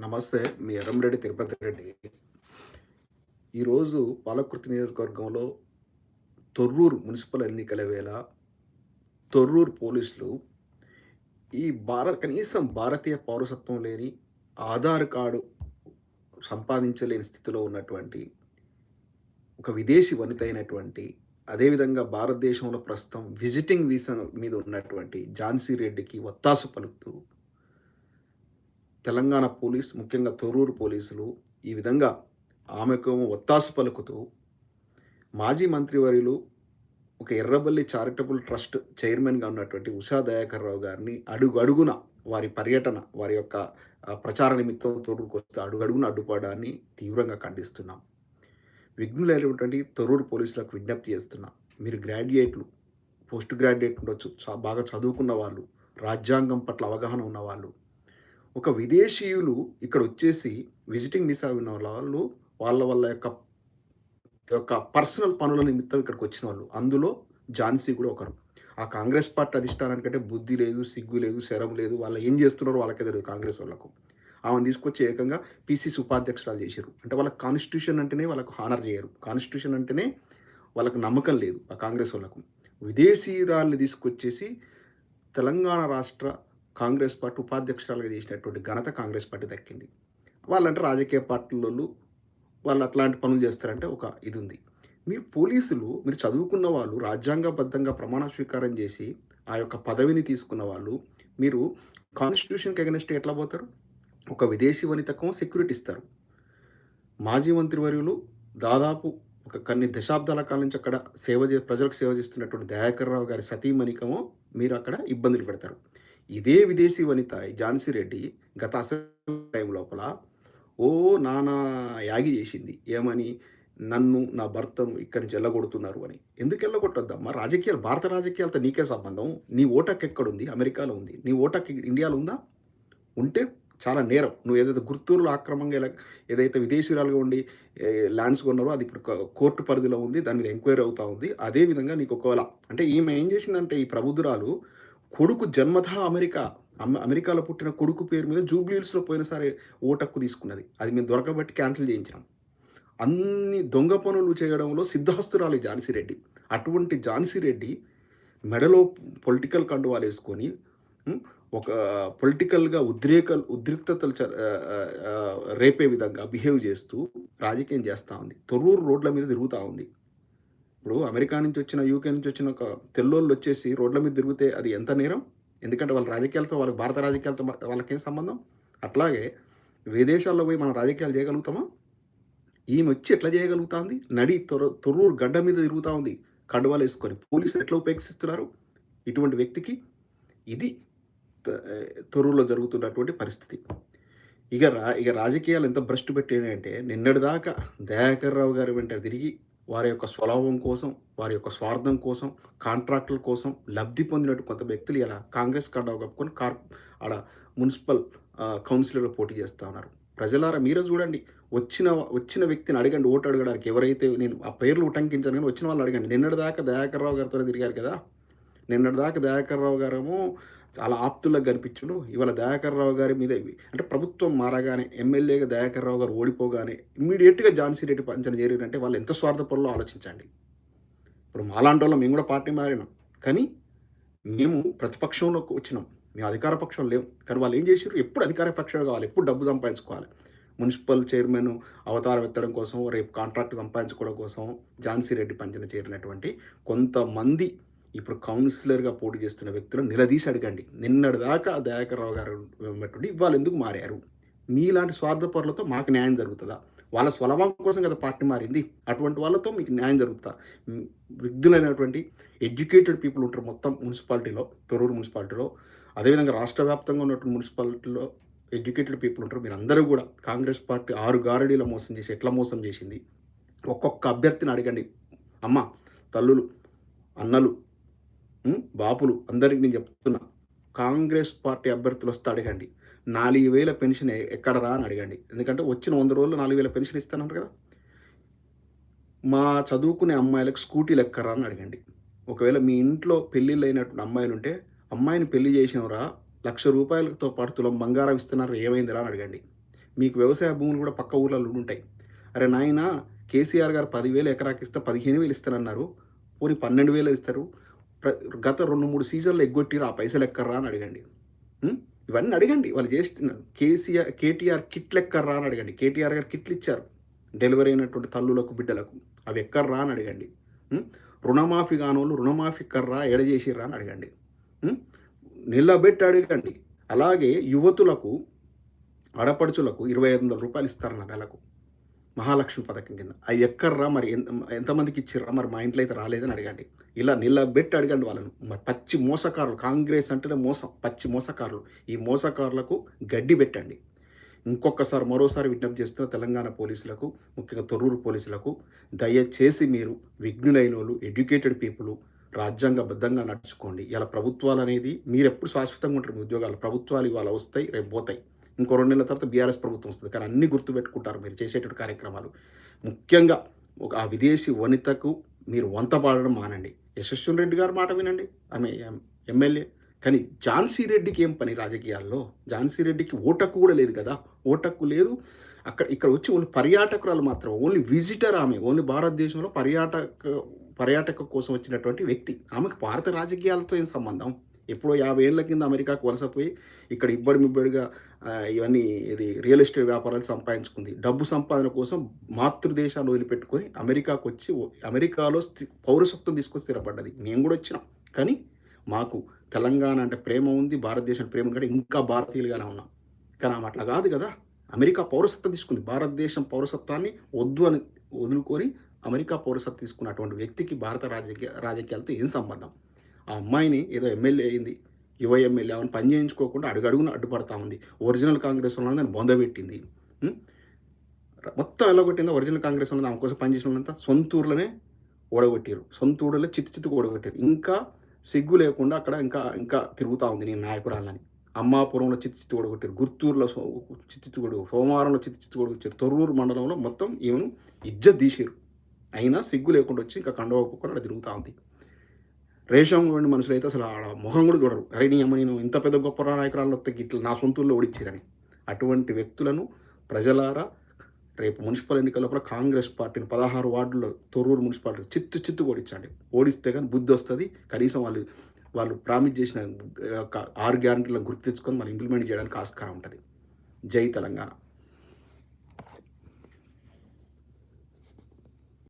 నమస్తే మీ ఎర్రంరెడ్డి తిరుపతి రెడ్డి. ఈరోజు పాలకృతి నియోజకవర్గంలో తొర్రూరు మున్సిపల్ ఎన్నికల వేళ తొర్రూరు పోలీసులు ఈ భారత కనీసం భారతీయ పౌరసత్వం లేని ఆధార్ కార్డు సంపాదించలేని స్థితిలో ఉన్నటువంటి ఒక విదేశీ వనిత అయినటువంటి అదేవిధంగా భారతదేశంలో ప్రస్తుతం విజిటింగ్ వీసా మీద ఉన్నటువంటి ఝాన్సీ రెడ్డికి ఒత్తాసు పలుకుతూ తెలంగాణ పోలీస్ ముఖ్యంగా తొర్రూరు పోలీసులు ఈ విధంగా ఆమెకు ఒత్తాసు పలుకుతూ మాజీ మంత్రివర్యులు ఒక ఎర్రబల్లి చారిటబుల్ ట్రస్ట్ చైర్మన్గా ఉన్నటువంటి ఉషా దయాకర్ రావు గారిని అడుగు అడుగున వారి పర్యటన వారి యొక్క ప్రచార నిమిత్తం తొర్రూరుకు వస్తే అడుగడుగున అడ్డుపడడాన్ని తీవ్రంగా ఖండిస్తున్నాం. విఘ్నులైనటువంటి తొర్రూరు పోలీసులకు విజ్ఞప్తి చేస్తున్నా. మీరు గ్రాడ్యుయేట్లు పోస్ట్ గ్రాడ్యుయేట్ ఉండొచ్చు. బాగా చదువుకున్న వాళ్ళు రాజ్యాంగం పట్ల అవగాహన ఉన్నవాళ్ళు ఒక విదేశీయులు ఇక్కడ వచ్చేసి విజిటింగ్ వీసా ఉన్న వాళ్ళు వాళ్ళ వాళ్ళ యొక్క యొక్క పర్సనల్ పనుల నిమిత్తం ఇక్కడికి వచ్చిన వాళ్ళు. అందులో ఝాన్సీ కూడా ఒకరు. ఆ కాంగ్రెస్ పార్టీ అధిష్టానానికంటే బుద్ధి లేదు సిగ్గు లేదు శరం లేదు. వాళ్ళు ఏం చేస్తున్నారో వాళ్ళకే తెలియదు కాంగ్రెస్ వాళ్ళకు. ఆమెను తీసుకొచ్చి ఏకంగా పీసీసీ ఉపాధ్యక్షురాలు చేశారు. అంటే వాళ్ళకి కాన్స్టిట్యూషన్ అంటేనే వాళ్ళకు హానర్ చేయరు. కాన్స్టిట్యూషన్ అంటేనే వాళ్ళకు నమ్మకం లేదు ఆ కాంగ్రెస్ వాళ్ళకు. విదేశీయురాల్ని తీసుకొచ్చేసి తెలంగాణ రాష్ట్ర కాంగ్రెస్ పార్టీ ఉపాధ్యక్షురాలుగా చేసినటువంటి ఘనత కాంగ్రెస్ పార్టీ దక్కింది. వాళ్ళంటే రాజకీయ పార్టీలలో వాళ్ళు అట్లాంటి పనులు చేస్తారంటే ఒక ఇది ఉంది మీరు పోలీసులు మీరు చదువుకున్న వాళ్ళు రాజ్యాంగబద్ధంగా ప్రమాణ స్వీకారం చేసి ఆ యొక్క పదవిని తీసుకున్న వాళ్ళు మీరు కాన్స్టిట్యూషన్కి అగెనిస్ట్ ఎట్లా పోతారు? ఒక విదేశీ వనితకం సెక్యూరిటీ ఇస్తారు. మాజీ మంత్రివర్యులు దాదాపు ఒక కొన్ని దశాబ్దాల కాలం నుంచి అక్కడ సేవ చే ప్రజలకు సేవ చేస్తున్నటువంటి దయాకర్ రావు గారి సతీమణికమో మీరు అక్కడ ఇబ్బందులు పెడతారు. ఇదే విదేశీ వనిత ఝాన్సీ రెడ్డి గత అసెంబ్లీ టైం లోపల ఓ నానా యాగి చేసింది. ఏమని? నన్ను నా భర్తను ఇక్కడి నుంచి వెళ్ళగొడుతున్నారు అని. ఎందుకు వెళ్ళగొట్టొద్దమ్మా రాజకీయాలు భారత రాజకీయాలతో నీకే సంబంధం. నీ ఓటక్ ఎక్కడుంది? అమెరికాలో ఉంది. నీ ఓటక్ ఇండియాలో ఉందా? ఉంటే చాలా నేరం. నువ్వు ఏదైతే గుర్తూరులో ఆక్రమంగా ఎలా ఏదైతే విదేశీయురాలుగా ఉండి ల్యాండ్స్ కొన్నారో అది ఇప్పుడు కోర్టు పరిధిలో ఉంది దాని మీద ఎంక్వైరీ అవుతూ ఉంది. అదే విధంగా నీకు ఒకవేళ అంటే ఈమె ఏం చేసిందంటే ఈ ప్రబుద్ధురాలు కొడుకు జన్మత అమెరికా. అమెరికాలో పుట్టిన కొడుకు పేరు మీద జూబ్లీహిల్స్లో పోయినసారి ఓటక్కు తీసుకున్నది. అది మేము దొరకబట్టి క్యాన్సిల్ చేయించినాం. అన్ని దొంగ పనులు చేయడంలో సిద్ధహస్తురాలి ఝాన్సీ రెడ్డి. అటువంటి ఝాన్సీ రెడ్డి మెడలో పొలిటికల్ కండువాలు వేసుకొని ఒక పొలిటికల్గా ఉద్రేక ఉద్రిక్తతలు చ- రేపే విధంగా బిహేవ్ చేస్తూ రాజకీయం చేస్తూ ఉంది. తొర్రూరు రోడ్ల మీద తిరుగుతూ ఉంది. ఇప్పుడు అమెరికా నుంచి వచ్చిన యూకే నుంచి వచ్చిన ఒక తెల్లోళ్ళు వచ్చేసి రోడ్ల మీద తిరిగితే అది ఎంత నేరం? ఎందుకంటే వాళ్ళ రాజకీయాలతో వాళ్ళకి భారత రాజకీయాలతో వాళ్ళకేం సంబంధం? అట్లాగే విదేశాల్లో పోయి మనం రాజకీయాలు చేయగలుగుతామా? ఈమె వచ్చి ఎట్లా చేయగలుగుతుంది? నడి తొర తొర్రూరు గడ్డ మీద తిరుగుతూ ఉంది. కండువాలు వేసుకొని పోలీసులు ఎట్లా ఉపేక్షిస్తున్నారు? ఇటువంటి వ్యక్తికి ఇది త- తొర్రూరులో జరుగుతున్నటువంటి పరిస్థితి. ఇక రా ఇక రాజకీయాలు ఎంత భ్రష్టు పెట్టాయంటే నిన్నటిదాకా దయాకర్ రావు గారు వెంట తిరిగి వారి యొక్క స్వలాభం కోసం వారి యొక్క స్వార్థం కోసం కాంట్రాక్టుల కోసం లబ్ధి పొందినట్టు కొంత వ్యక్తులు ఇలా కాంగ్రెస్ కండవ కప్పుకొని కార్ ఆడ మున్సిపల్ కౌన్సిలర్లో పోటీ చేస్తూ ఉన్నారు. ప్రజలారా మీరే చూడండి. వచ్చిన వచ్చిన వ్యక్తిని అడగండి ఓటు అడగడానికి. ఎవరైతే నేను ఆ పేర్లు ఉటంకించాను కానీ వచ్చిన వాళ్ళు అడగండి. నిన్నటిదాకా దయాకర్ రావు గారితోనే తిరిగారు కదా? నిన్నటిదాకా దయాకర్ రావు గారేమో చాలా ఆప్తుల్లో కనిపించుడు. ఇవాళ దయాకర్ రావు గారి మీద ఇవి- అంటే ప్రభుత్వం మారగానే ఎమ్మెల్యేగా దయాకర్ రావు గారు ఓడిపోగానే ఇమ్మీడియట్గా ఝాన్సీ రెడ్డి పంచన చేరినంటే వాళ్ళు ఎంత స్వార్థపరులో ఆలోచించండి. ఇప్పుడు మాలాంటి వాళ్ళం మేము కూడా పార్టీ మారినాం. కానీ మేము ప్రతిపక్షంలోకి వచ్చినాం. మేము అధికార పక్షం లేవు కానీ వాళ్ళు ఏం చేశారు ఎప్పుడు అధికార పక్షం కావాలి. ఎప్పుడు డబ్బు సంపాదించుకోవాలి. మున్సిపల్ చైర్మన్ అవతారం ఎత్తడం కోసం రేపు కాంట్రాక్ట్ సంపాదించుకోవడం కోసం ఝాన్సీ రెడ్డి పంచన చేరినటువంటి కొంతమంది ఇప్పుడు కౌన్సిలర్గా పోటీ చేస్తున్న వ్యక్తులను నిలదీసి అడగండి. నిన్నటిదాకా దయాకర్ రావు గారు ఉన్నటువంటి ఇవాళ ఎందుకు మారారు? మీలాంటి స్వార్థపరులతో మాకు న్యాయం జరుగుతుందా? వాళ్ళ స్వలభం కోసం కదా పార్టీ మారింది. అటువంటి వాళ్ళతో మీకు న్యాయం జరుగుతుందా? మ్, ఎడ్యుకేటెడ్ పీపుల్ ఉంటారు మొత్తం మున్సిపాలిటీలో తొరూరు మున్సిపాలిటీలో. అదేవిధంగా రాష్ట్ర వ్యాప్తంగా ఉన్నటువంటి మున్సిపాలిటీలో ఎడ్యుకేటెడ్ పీపుల్ ఉంటారు. మీరు అందరూ కూడా కాంగ్రెస్ పార్టీ ఆరు గారడీల మోసం చేసి ఎట్లా మోసం చేసింది? ఒక్కొక్క అభ్యర్థిని అడగండి. అమ్మ తల్లులు అన్నలు బాపులు అందరికి నేను చెప్తున్నా. కాంగ్రెస్ పార్టీ అభ్యర్థులు వస్తే అడగండి నాలుగు వేల పెన్షన్ ఎక్కడరా అని అడగండి. ఎందుకంటే వచ్చిన వంద రోజులు నాలుగు వేల పెన్షన్ ఇస్తానంటారు కదా. మా చదువుకునే అమ్మాయిలకు స్కూటీలు ఎక్కరా అని అడగండి. ఒకవేళ మీ ఇంట్లో పెళ్ళిళ్ళు అయినటువంటి అమ్మాయిలు ఉంటే అమ్మాయిని పెళ్ళి చేసినవరా? లక్ష రూపాయలతో పాటు తులం బంగారం ఇస్తున్నారు? ఏమైందిరా? అని అడగండి. మీకు వ్యవసాయ భూములు కూడా పక్క ఊర్లలో ఉంటాయి అరే నాయన కేసీఆర్ గారు పదివేలు ఎకరాకి ఇస్తే పదిహేను వేలు ఇస్తానన్నారు. పోనీ పన్నెండు వేలు ఇస్తారు. గత రెండు మూడు సీజన్లు ఎగ్గొట్టిరు ఆ పైసలు ఎక్కర్రా అని అడగండి. ఇవన్నీ అడగండి. వాళ్ళు చేస్తున్నారు కేసీఆర్ కేటీఆర్ కిట్లు ఎక్కర్రా అని అడగండి. కేటీఆర్ గారు కిట్లు ఇచ్చారు. డెలివరీ అయినటువంటి తల్లులకు బిడ్డలకు. అవి ఎక్కర్రా అని అడగండి. రుణమాఫీ కానోళ్ళు రుణమాఫీ కర్రా ఎడజేసిర్రా అని అడగండి. నిలబెట్టి అడగండి. అలాగే యువతులకు ఆడపడుచులకు ఇరవై ఐదు వందల రూపాయలు ఇస్తారన్న నెలకు. మహాలక్ష్మి పథకం కింద. అవి ఎక్కర్రా మరి? ఎంత ఎంతమందికి ఇచ్చిర్రా? మరి మా ఇంట్లో అయితే రాలేదని అడగండి. ఇలా నిలబెట్టి అడగండి వాళ్ళను. మరి పచ్చి మోసకారులు. కాంగ్రెస్ అంటేనే మోసం. పచ్చి మోసకారులు. ఈ మోసకారులకు గడ్డి పెట్టండి. ఇంకొకసారి మరోసారి విజ్ఞప్తి చేస్తున్న తెలంగాణ పోలీసులకు ముఖ్యంగా తొర్రూరు పోలీసులకు దయచేసి మీరు విఘ్నులైన వాళ్ళు ఎడ్యుకేటెడ్ పీపుల్ రాజ్యాంగబద్ధంగా నడుచుకోండి. ఇలా ప్రభుత్వాలు అనేది మీరు ఎప్పుడు శాశ్వతంగా ఉంటారు మీ ఉద్యోగాలు. ప్రభుత్వాలు ఇవాళ వస్తాయి రేపు పోతాయి. ఇంకో రెండు నెలల తర్వాత బీఆర్ఎస్ ప్రభుత్వం వస్తుంది. కానీ అన్ని గుర్తుపెట్టుకుంటారు మీరు చేసేటువంటి కార్యక్రమాలు. ముఖ్యంగా ఒక ఆ విదేశీ వనితకు మీరు వంత పాడడం మానండి. యశస్విని రెడ్డి గారు మాట వినండి. ఆమె ఎమ్మెల్యే. కానీ ఝాన్సీ రెడ్డికి ఏం పని రాజకీయాల్లో? ఝాన్సీ రెడ్డికి ఓటక్కు కూడా లేదు కదా. ఓటక్కు లేదు. అక్కడ ఇక్కడ వచ్చి ఓన్లీ పర్యాటకురాలు మాత్రం ఓన్లీ విజిటర్ ఆమె ఓన్లీ భారతదేశంలో పర్యాటక పర్యాటక కోసం వచ్చినటువంటి వ్యక్తి. ఆమెకు భారత రాజకీయాలతో ఏం సంబంధం? ఎప్పుడో యాభై ఏళ్ళ కింద అమెరికాకు వలసపోయి ఇక్కడ ఇబ్బడి మిబ్బడిగా ఇవన్నీ ఇది రియల్ ఎస్టేట్ వ్యాపారాలు సంపాదించుకుంది. డబ్బు సంపాదన కోసం మాతృదేశాన్ని వదిలిపెట్టుకొని అమెరికాకు వచ్చి అమెరికాలో స్థి పౌరసత్వం తీసుకొని స్థిరపడ్డది. మేము కూడా వచ్చినాం. కానీ మాకు తెలంగాణ అంటే ప్రేమ ఉంది భారతదేశం ప్రేమ కంటే ఇంకా భారతీయులుగానే ఉన్నాం. కానీ ఆమె అట్లా కాదు కదా. అమెరికా పౌరసత్వం తీసుకుంది. భారతదేశం పౌరసత్వాన్ని వద్దు అని వదులుకొని అమెరికా పౌరసత్వం తీసుకున్నటువంటి వ్యక్తికి భారత రాజకీయ రాజకీయాలతో ఏం సంబంధం? ఆ అమ్మాయిని ఏదో ఎమ్మెల్యే అయింది యువ ఎమ్మెల్యే అని పని చేయించుకోకుండా అడుగడుగున అడ్డుపడతా ఉంది. ఒరిజినల్ కాంగ్రెస్ వాళ్ళని దాన్ని బొందబెట్టింది మొత్తం ఎలాగొట్టిందో ఒరిజినల్ కాంగ్రెస్ వాళ్ళని ఆమె కోసం పనిచేసిన వాళ్ళంతా సొంత ఊర్లోనే ఓడగొట్టారు సొంత చిత్తు చిత్తుకు ఓడగొట్టారు. ఇంకా సిగ్గు లేకుండా అక్కడ ఇంకా ఇంకా తిరుగుతూ ఉంది నేను నాయకురాలని అమ్మాపురంలో చిత్తు చిత్తు ఓడగొట్టారు. గుర్తూరులో చిత్తు చిత్తు సోమవారంలో చిత్తు చిత్తు ఓడగొచ్చారు తొర్రూరు మండలంలో మొత్తం ఈమెను ఇజ్జత్ తీసారు అయినా సిగ్గు లేకుండా వచ్చి ఇంకా కండవకుండా తిరుగుతూ ఉంది. రేషం ఉండి మనుషులు అయితే అసలు ఆడ ముఖం కూడా చూడరు. అరే నీ అమ్మ నేను ఇంత పెద్ద గొప్ప నాయకురాలు వస్తే ఇట్లా నా సొంతూరులో ఓడిచ్చారని. అటువంటి వ్యక్తులను ప్రజలారా రేపు మున్సిపల్ ఎన్నికల్లో కాంగ్రెస్ పార్టీని పదహారు వార్డుల్లో తొర్రూరు మున్సిపాలిటీ చిత్తు చిత్తు ఓడించండి. ఓడిస్తే కానీ బుద్ధి వస్తుంది. కనీసం వాళ్ళు వాళ్ళు ప్రామిస్ చేసిన ఆరు గ్యారంటీలను గుర్తించుకొని మనం ఇంప్లిమెంట్ చేయడానికి ఆస్కారం ఉంటుంది. జై తెలంగాణ.